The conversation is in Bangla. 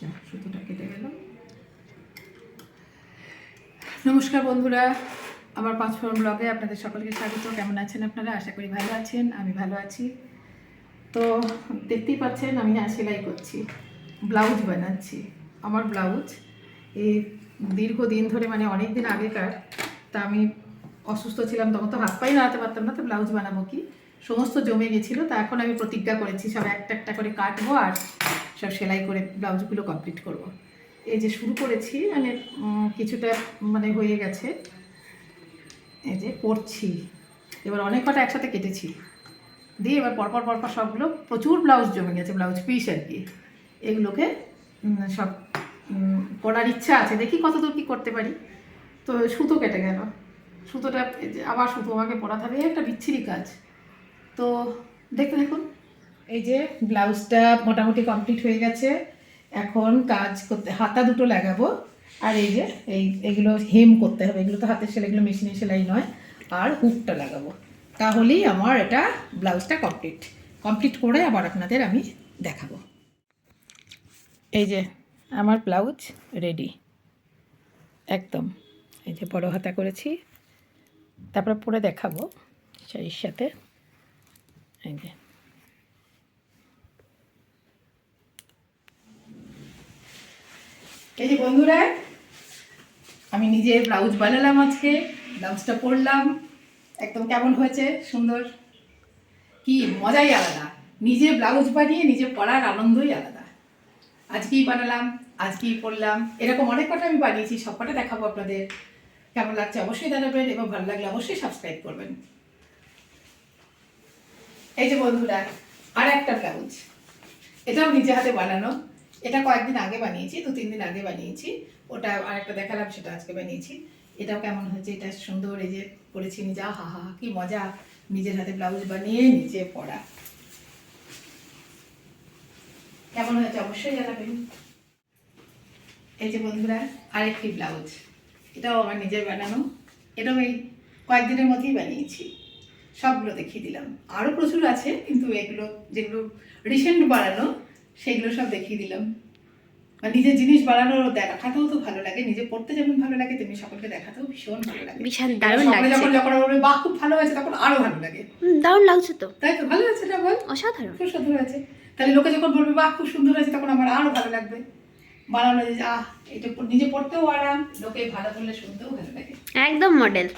যা সুতোটা কেটে গেল নমস্কার বন্ধুরা, আমার পাঁচফোরণ ব্লগে আপনাদের সকলকে স্বাগত। কেমন আছেন আপনারা? আশা করি ভালো আছেন, আমি ভালো আছি। তো দেখতেই পাচ্ছেন, আমি হ্যাঁ সেলাই করছি, ব্লাউজ বানাচ্ছি। আমার ব্লাউজ, এই দীর্ঘদিন ধরে মানে অনেক দিন আগেকার, তা আমি অসুস্থ ছিলাম, তখন তো হাত পাই নাড়াতে পারতাম না, তো ব্লাউজ বানাবো কি? সমস্ত জমে গেছিল, তা এখন আমি প্রতিজ্ঞা করেছি, সব একটা একটা করে কাটবো আর সব সেলাই করে ব্লাউজগুলো কমপ্লিট করব। এই যে শুরু করেছি মানে কিছুটা মানে হয়ে গেছে। এই যে করছি। এবার অনেক কটা একসাথে কেটেছি। দিয়ে এবার পরপর পরপর সবগুলো প্রচুর ব্লাউজ জমে গেছে, ব্লাউজ পিস আর কি। এগুলোকে সব করার ইচ্ছা আছে। দেখি কতদূর কী করতে পারি। তো সুতো কেটে গেল। সুতোটা আবার সুতো আমাকে পরাতে হবে। একটা বিচ্ছিরি কাজ। তো দেখতে দেখুন এই যে ব্লাউজটা মোটামুটি কমপ্লিট হয়ে গেছে, এখন কাজ করতে হাতা দুটো লাগাবো। আর এই যে, এই, এগুলো হেম করতে হবে। এগুলো তো হাতের সেলাই, এগুলো মেশিনের সেলাই নয়। আর হুকটা লাগাবো। তাহলেই আমার এটা ব্লাউজটা কমপ্লিট। কমপ্লিট করে আবার আপনাদের আমি দেখাবো। এই যে, আমার ব্লাউজ রেডি। একদম। এই যে বড় হাতা করেছি। তারপরে পরে দেখাবো শাড়ির সাথে। এই যে। এই যে বন্ধুরা, আমি নিজে ব্লাউজ বানালাম আজকে, ব্লাউজটা পরলাম। একদম কেমন হয়েছে? সুন্দর। কি মজাই আলাদা। নিজে ব্লাউজ বানিয়ে নিজে পরার আনন্দই আলাদা। আজকেই বানালাম, আজকেই পরলাম। এরকম অনেক কটা আমি বানিয়েছি, সব কটা দেখাবো আপনাদের। কেমন লাগছে অবশ্যই জানাবেন এবং ভালো লাগলে অবশ্যই সাবস্ক্রাইব করবেন। এই যে বন্ধুরা আর একটা ব্লাউজ। এটাও নিজে হাতে বানানো। এটা কয়েকদিন আগে বানিয়েছি, দু, তিন দিন আগে বানিয়েছি। ওটা আর একটা দেখালাম, সেটা আজকে বানিয়েছি। এটাও কেমন হয়েছে, এটা সুন্দর, এই যে করেছি নিজে হা হা কি মজা। নিজের হাতে ব্লাউজ বানিয়ে নিজে পরা কেমন হয়েছে অবশ্যই জানাবেন। এই যে বন্ধুরা, আরেকটি ব্লাউজ এটাও আমার নিজের বানানো। এটাও এই কয়েকদিনের মধ্যেই বানিয়েছি। সবগুলো দেখিয়ে দিলাম। আরও প্রচুর আছে, কিন্তু এগুলো যেগুলো রিসেন্ট বানানো সেগুলো সব দেখিয়ে দিলাম। আর নিজের জিনিস বানানোর দেখাতেও তো ভালো লাগে নিজে পড়তে যেমন ভালো লাগে তেমনি সকলকে দেখাতেও ভীষণ ভালো লাগে। ভীষণ দারুণ লাগছে। যখন যখন বলবে বাহ খুব ভালো হয়েছে তখন আরও ভালো লাগে। দারুণ লাগছে তো। তাই তো ভালো আছে না বল? অসাধারণ। খুব সুন্দর হয়েছে। তাহলে লোকে যখন বলবে বাহ খুব সুন্দর হয়েছে তখন আমার আরও ভালো লাগবে। বানানো যে আহ এটা নিজে পড়তেও আরাম। লোকে ভালো বললে শুনতেও ভালো লাগে। একদম মডেল